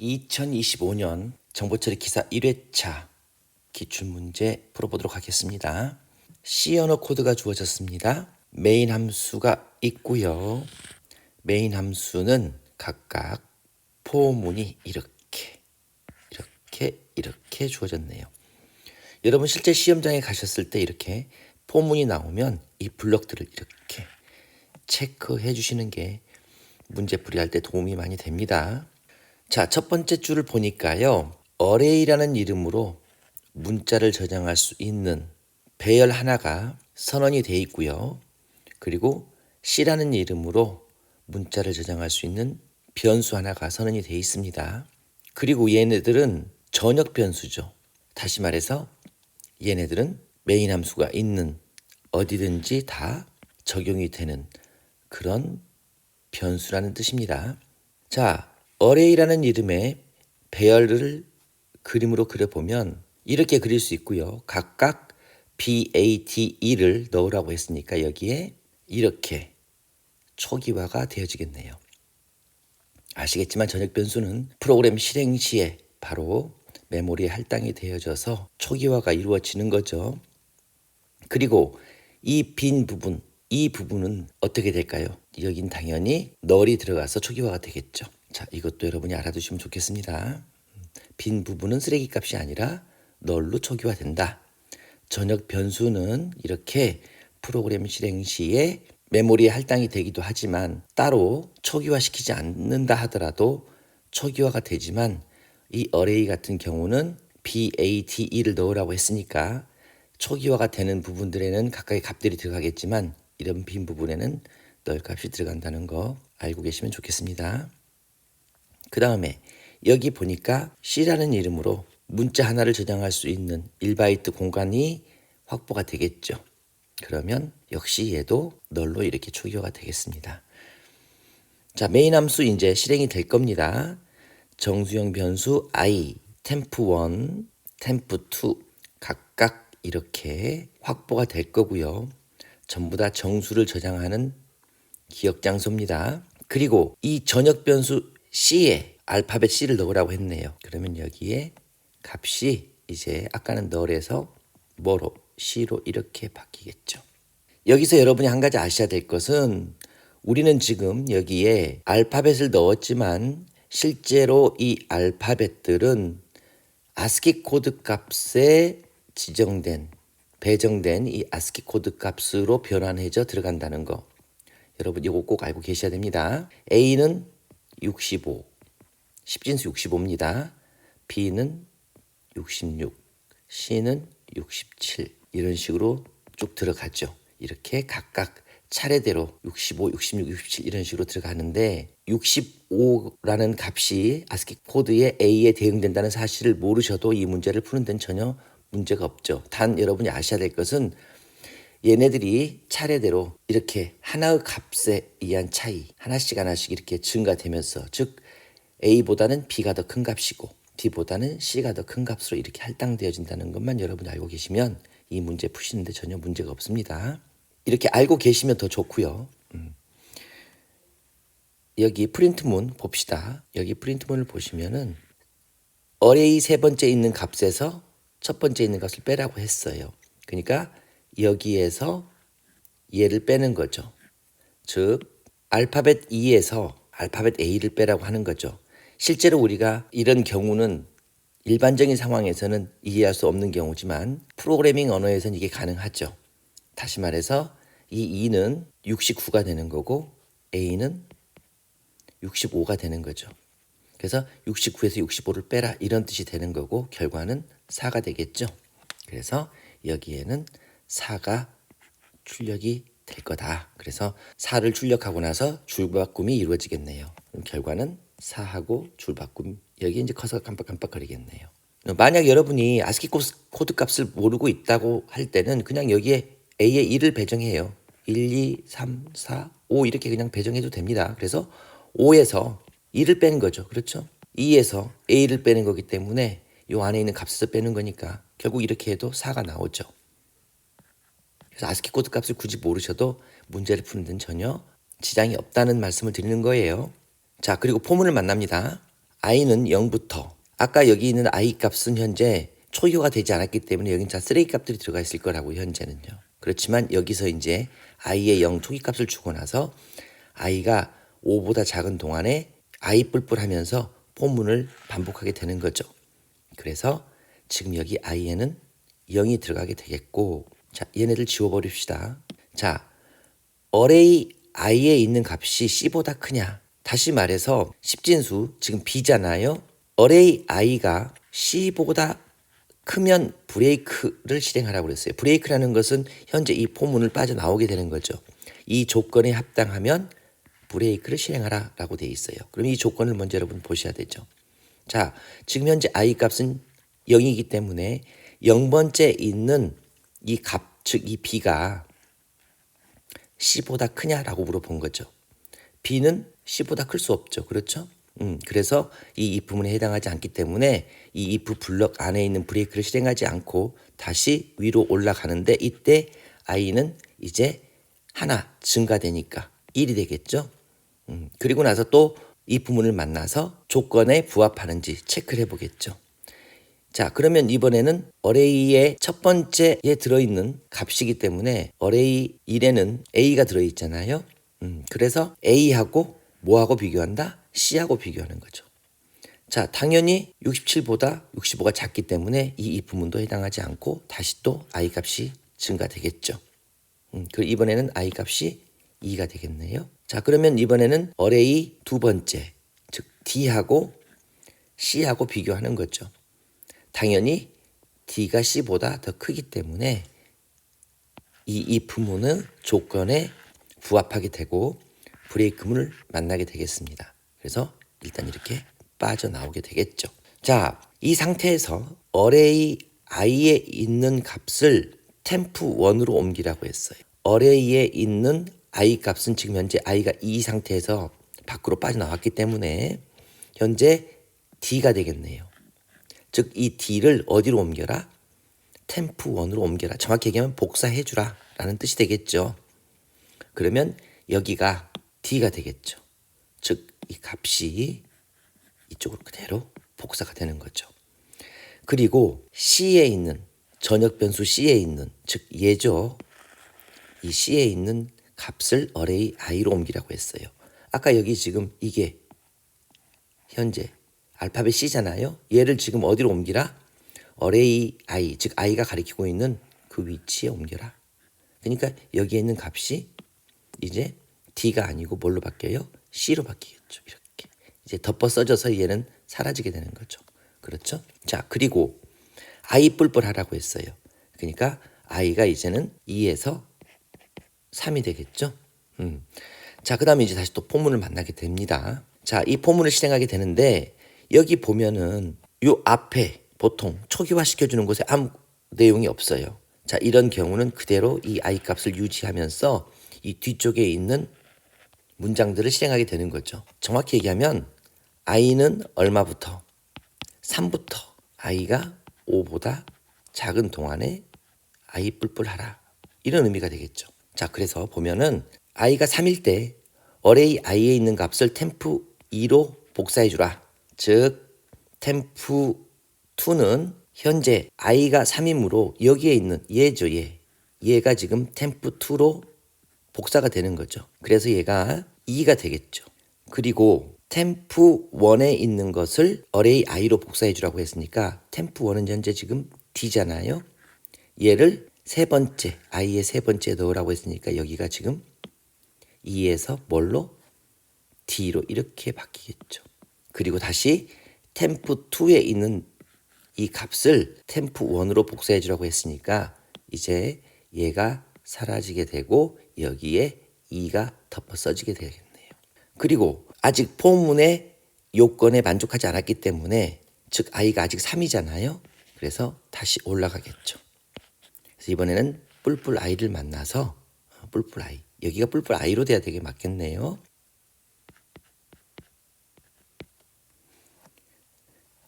2025년 정보처리 기사 1회차 기출문제 풀어보도록 하겠습니다. C 언어 코드가 주어졌습니다. 메인 함수가 있고요. 메인 함수는 각각 포문이 이렇게 이렇게 이렇게 주어졌네요. 여러분 실제 시험장에 가셨을 때 이렇게 포문이 나오면 이 블럭들을 이렇게 체크해 주시는 게 문제 풀이 할 때 도움이 많이 됩니다. 자, 첫 번째 줄을 보니까요. 어레이라는 이름으로 문자를 저장할 수 있는 배열 하나가 선언이 돼 있고요. 그리고 C라는 이름으로 문자를 저장할 수 있는 변수 하나가 선언이 돼 있습니다. 그리고 얘네들은 전역 변수죠. 다시 말해서 얘네들은 메인 함수가 있는 어디든지 다 적용이 되는 그런 변수라는 뜻입니다. 자, 어레이라는 이름의 배열을 그림으로 그려보면 이렇게 그릴 수 있고요. 각각 BATE를 넣으라고 했으니까 여기에 이렇게 초기화가 되어지겠네요. 아시겠지만 전역 변수는 프로그램 실행 시에 바로 메모리에 할당이 되어져서 초기화가 이루어지는 거죠. 그리고 이 빈 부분, 이 부분은 어떻게 될까요? 여긴 당연히 널이 들어가서 초기화가 되겠죠. 자, 이것도 여러분이 알아두시면 좋겠습니다. 빈 부분은 쓰레기 값이 아니라 널로 초기화된다. 전역 변수는 이렇게 프로그램 실행 시에 메모리에 할당이 되기도 하지만 따로 초기화시키지 않는다 하더라도 초기화가 되지만 이 어레이 같은 경우는 BATE를 넣으라고 했으니까 초기화가 되는 부분들에는 각각의 값들이 들어가겠지만 이런 빈 부분에는 널 값이 들어간다는 거 알고 계시면 좋겠습니다. 그 다음에 여기 보니까 C라는 이름으로 문자 하나를 저장할 수 있는 1바이트 공간이 확보가 되겠죠. 그러면 역시 얘도 널로 이렇게 초기화가 되겠습니다. 자, 메인 함수 이제 실행이 될 겁니다. 정수형 변수 i, temp1, temp2 각각 이렇게 확보가 될 거고요. 전부 다 정수를 저장하는 기억 장소입니다. 그리고 이 전역 변수 c에 알파벳 c를 넣으라고 했네요. 그러면 여기에 값이 이제 아까는 널에서 뭐로 c로 이렇게 바뀌겠죠. 여기서 여러분이 한 가지 아셔야 될 것은 우리는 지금 여기에 알파벳을 넣었지만 실제로 이 알파벳들은 아스키 코드 값에 지정된 배정된 이 아스키 코드 값으로 변환해져 들어간다는 거. 여러분 이거 꼭 알고 계셔야 됩니다. A는 65, 10진수 65입니다. B는 66, C는 67 이런 식으로 쭉 들어가죠. 이렇게 각각 차례대로 65, 66, 67 이런 식으로 들어가는데 65라는 값이 아스키 코드의 A에 대응된다는 사실을 모르셔도 이 문제를 푸는 데는 전혀 문제가 없죠. 단 여러분이 아셔야 될 것은 얘네들이 차례대로 이렇게 하나의 값에 의한 차이 하나씩 하나씩 이렇게 증가되면서 즉 A보다는 B가 더 큰 값이고 B보다는 C가 더 큰 값으로 이렇게 할당되어진다는 것만 여러분이 알고 계시면 이 문제 푸시는데 전혀 문제가 없습니다. 이렇게 알고 계시면 더 좋고요. 음. 여기 프린트문 봅시다. 여기 프린트문을 보시면은 어레이 세 번째 있는 값에서 첫 번째 있는 값을 빼라고 했어요. 그러니까 여기에서 얘를 빼는 거죠. 즉 알파벳 2에서 알파벳 A를 빼라고 하는 거죠. 실제로 우리가 이런 경우는 일반적인 상황에서는 이해할 수 없는 경우지만 프로그래밍 언어에서는 이게 가능하죠. 다시 말해서 이 2는 69가 되는 거고 A는 65가 되는 거죠. 그래서 69에서 65를 빼라 이런 뜻이 되는 거고 결과는 4가 되겠죠. 그래서 여기에는 4가 출력이 될 거다. 그래서 4를 출력하고 나서 줄바꿈이 이루어지겠네요. 그럼 결과는 4하고 줄바꿈 여기 이제 커서가 깜빡깜빡거리겠네요. 만약 여러분이 아스키 코드 값을 모르고 있다고 할 때는 그냥 여기에 A에 1을 배정해요. 1, 2, 3, 4, 5 이렇게 그냥 배정해도 됩니다. 그래서 5에서 2를 빼는 거죠. 그렇죠? 2에서 A를 빼는 거기 때문에 이 안에 있는 값에서 빼는 거니까 결국 이렇게 해도 4가 나오죠. 그래서 아스키 코드 값을 굳이 모르셔도 문제를 푸는 데는 전혀 지장이 없다는 말씀을 드리는 거예요. 자, 그리고 포문을 만납니다. i는 0부터 아까 여기 있는 i 값은 현재 초기화가 되지 않았기 때문에 여기는 다 쓰레기 값들이 들어가 있을 거라고 현재는요. 그렇지만 여기서 이제 i의 0 초기 값을 주고 나서 i가 5보다 작은 동안에 i 뿔뿔 하면서 포문을 반복하게 되는 거죠. 그래서 지금 여기 i에는 0이 들어가게 되겠고 자 얘네들 지워버립시다. 자 어레이 i에 있는 값이 c보다 크냐? 다시 말해서 십진수 지금 b잖아요. 어레이 i가 c보다 크면 브레이크를 실행하라고 그랬어요. 브레이크라는 것은 현재 이 포문을 빠져나오게 되는 거죠. 이 조건에 합당하면 브레이크를 실행하라라고 돼 있어요. 그럼 이 조건을 먼저 여러분 보셔야 되죠. 자, 지금 현재 i 값은 0이기 때문에 0번째 있는 이 값, 즉이 b가 c보다 크냐라고 물어본 거죠. b는 c보다 클 수 없죠. 그렇죠? 음, 그래서 이 if 문에 해당하지 않기 때문에 이 if 블럭 안에 있는 브레이크를 실행하지 않고 다시 위로 올라가는데 이때 i는 이제 하나 증가되니까 1이 되겠죠. 음, 그리고 나서 또 if 문을 만나서 조건에 부합하는지 체크를 해보겠죠. 자, 그러면 이번에는 어레이의 첫 번째에 들어있는 값이기 때문에 어레이 1에는 a가 들어있잖아요. 음, 그래서 a하고 뭐하고 비교한다? c하고 비교하는 거죠. 자, 당연히 67보다 65가 작기 때문에 이 if문도 해당하지 않고 다시 또 i 값이 증가되겠죠. 음, 그 이번에는 i 값이 2가 되겠네요. 자, 그러면 이번에는 어레이 두 번째, 즉 d하고 c하고 비교하는 거죠. 당연히 d가 c보다 더 크기 때문에 이 if문은 조건에 부합하게 되고 브레이크문을 만나게 되겠습니다. 그래서 일단 이렇게 빠져나오게 되겠죠. 자, 이 상태에서 어레이 i에 있는 값을 템프 1으로 옮기라고 했어요. 어레이에 있는 i 값은 지금 현재 i가 이 상태에서 밖으로 빠져나왔기 때문에 현재 d가 되겠네요. 즉 이 d를 어디로 옮겨라? 템프 1으로 옮겨라. 정확히 얘기하면 복사해 주라 라는 뜻이 되겠죠. 그러면 여기가 d가 되겠죠. 즉 이 값이 이쪽으로 그대로 복사가 되는 거죠. 그리고 C에 있는 전역 변수 C에 있는 즉 얘죠. 이 C에 있는 값을 어레이 i로 옮기라고 했어요. 아까 여기 지금 이게 현재 알파벳 C잖아요. 얘를 지금 어디로 옮기라? 어레이 i 즉 i가 가리키고 있는 그 위치에 옮겨라. 그러니까 여기에 있는 값이 이제 d가 아니고 뭘로 바뀌어요? c로 바뀌겠죠. 이렇게 이제 덮어 써져서 얘는 사라지게 되는 거죠. 그렇죠? 자 그리고 i 뿔뿔 하라고 했어요. 그러니까 i가 이제는 2에서 3이 되겠죠. 음. 자, 그 다음에 이제 다시 또 포문을 만나게 됩니다. 자, 이 포문을 실행하게 되는데, 여기 보면은 요 앞에 보통 초기화 시켜주는 곳에 아무 내용이 없어요. 자, 이런 경우는 그대로 이 i 값을 유지하면서 이 뒤쪽에 있는 문장들을 실행하게 되는 거죠. 정확히 얘기하면 i는 얼마부터? 3부터 i가 5보다 작은 동안에 i 뿔뿔 하라. 이런 의미가 되겠죠. 자, 그래서 보면은 i가 3일 때 어레이 i에 있는 값을 템프 2로 복사해 주라. 즉 템프 2는 현재 i가 3이므로 여기에 있는 얘죠, 얘. 얘가 지금 템프 2로 복사가 되는 거죠. 그래서 얘가 2가 되겠죠. 그리고 템프 1에 있는 것을 어레이 i로 복사해 주라고 했으니까 템프 1은 현재 지금 d잖아요. 얘를 세 번째 i의 세 번째 넣으라고 했으니까 여기가 지금 2에서 뭘로 d로 이렇게 바뀌겠죠. 그리고 다시 템프 2에 있는 이 값을 템프 1으로 복사해 주라고 했으니까 이제 얘가 사라지게 되고 여기에 2가 덮어 써지게 되겠네요. 그리고 아직 포문의 요건에 만족하지 않았기 때문에 즉 i가 아직 3이잖아요. 그래서 다시 올라가겠죠. 그래서 이번에는 뿔뿔 i를 만나서 어, 뿔뿔 i 여기가 뿔뿔 i로 돼야 되게 맞겠네요.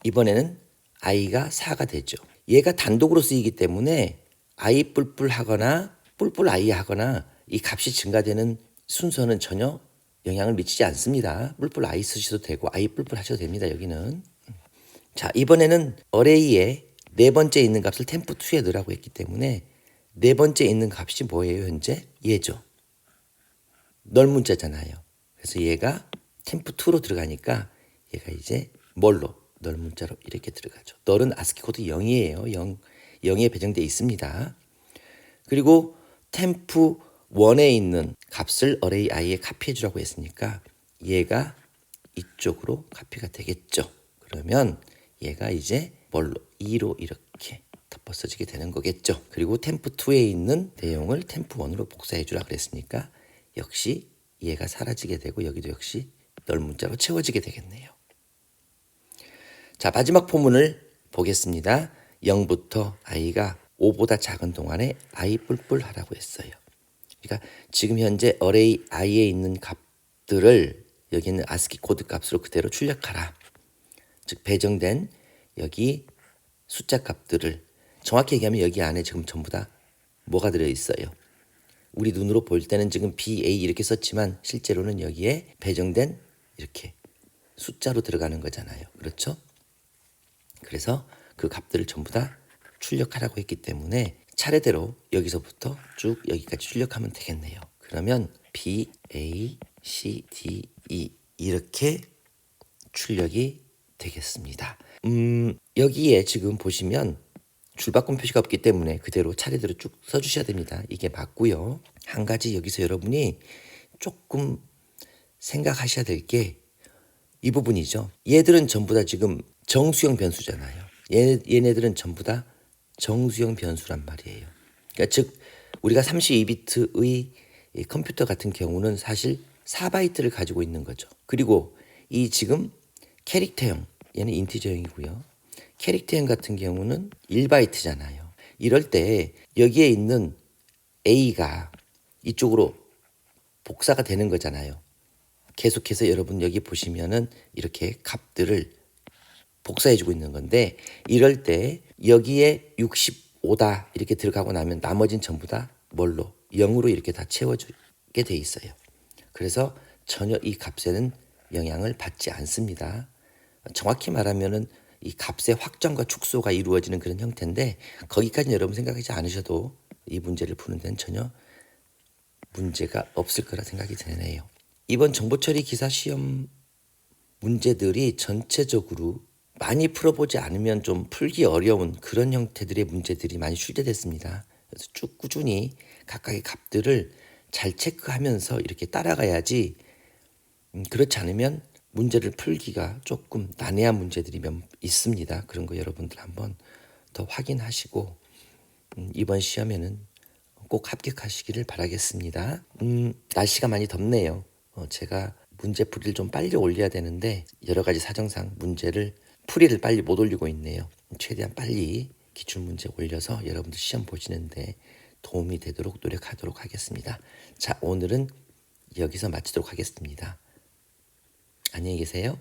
이번에는 i가 4가 되죠. 얘가 단독으로 쓰이기 때문에 i 뿔뿔 하거나 뿔뿔 i 하거나 이 값이 증가되는 순서는 전혀 영향을 미치지 않습니다. 뿔뿔 아이 쓰셔도 되고 아이 뿔뿔 하셔도 됩니다. 여기는. 자, 이번에는 어레이에 네 번째 있는 값을 템프 2에 넣으라고 했기 때문에 네 번째 있는 값이 뭐예요, 현재? 얘죠. 널 문자잖아요. 그래서 얘가 템프 2로 들어가니까 얘가 이제 뭘로? 널 문자로 이렇게 들어가죠. 널은 아스키 코드 0이에요. 0, 0에 배정되어 있습니다. 그리고 템프 1에 있는 값을 어레이 i에 카피해 주라고 했으니까 얘가 이쪽으로 카피가 되겠죠. 그러면 얘가 이제 뭘로 2로 이렇게 덮어 써지게 되는 거겠죠. 그리고 템프 2에 있는 내용을 템프 1으로 복사해 주라 그랬으니까 역시 얘가 사라지게 되고 여기도 역시 널 문자로 채워지게 되겠네요. 자, 마지막 포문을 보겠습니다. 0부터 i가 5보다 작은 동안에 i 뿔뿔 하라고 했어요. 그러니까 지금 현재 어레이 i에 있는 값들을 여기 있는 아스키 코드 값으로 그대로 출력하라. 즉 배정된 여기 숫자 값들을 정확히 얘기하면 여기 안에 지금 전부 다 뭐가 들어 있어요. 우리 눈으로 볼 때는 지금 BA 이렇게 썼지만 실제로는 여기에 배정된 이렇게 숫자로 들어가는 거잖아요. 그렇죠? 그래서 그 값들을 전부 다 출력하라고 했기 때문에 차례대로 여기서부터 쭉 여기까지 출력하면 되겠네요. 그러면 B, A, C, D, E 이렇게 출력이 되겠습니다. 음, 여기에 지금 보시면 줄바꿈 표시가 없기 때문에 그대로 차례대로 쭉 써주셔야 됩니다. 이게 맞고요. 한 가지 여기서 여러분이 조금 생각하셔야 될 게 이 부분이죠. 얘들은 전부 다 지금 정수형 변수잖아요. 얘, 얘네들은 전부 다 정수형 변수란 말이에요. 그러니까 즉 우리가 32비트의 이 컴퓨터 같은 경우는 사실 4바이트를 가지고 있는 거죠. 그리고 이 지금 캐릭터형 얘는 인티저형이고요. 캐릭터형 같은 경우는 1바이트잖아요. 이럴 때 여기에 있는 A가 이쪽으로 복사가 되는 거잖아요. 계속해서 여러분 여기 보시면은 이렇게 값들을 복사해주고 있는 건데 이럴 때 여기에 65다 이렇게 들어가고 나면 나머진 전부 다 뭘로 0으로 이렇게 다 채워주게 돼 있어요. 그래서 전혀 이 값에는 영향을 받지 않습니다. 정확히 말하면은 이 값의 확정과 축소가 이루어지는 그런 형태인데 거기까지 여러분 생각하지 않으셔도 이 문제를 푸는 데는 전혀 문제가 없을 거라 생각이 되네요. 이번 정보처리 기사 시험 문제들이 전체적으로 많이 풀어보지 않으면 좀 풀기 어려운 그런 형태들의 문제들이 많이 출제됐습니다. 그래서 쭉 꾸준히 각각의 값들을 잘 체크하면서 이렇게 따라가야지 음, 그렇지 않으면 문제를 풀기가 조금 난해한 문제들이 몇 있습니다. 그런 거 여러분들 한번 더 확인하시고 음, 이번 시험에는 꼭 합격하시기를 바라겠습니다. 음, 날씨가 많이 덥네요. 어, 제가 문제 풀이를 좀 빨리 올려야 되는데 여러 가지 사정상 문제를 풀이를 빨리 못 올리고 있네요. 최대한 빨리 기출 문제 올려서 여러분들 시험 보시는데 도움이 되도록 노력하도록 하겠습니다. 자, 오늘은 여기서 마치도록 하겠습니다. 안녕히 계세요.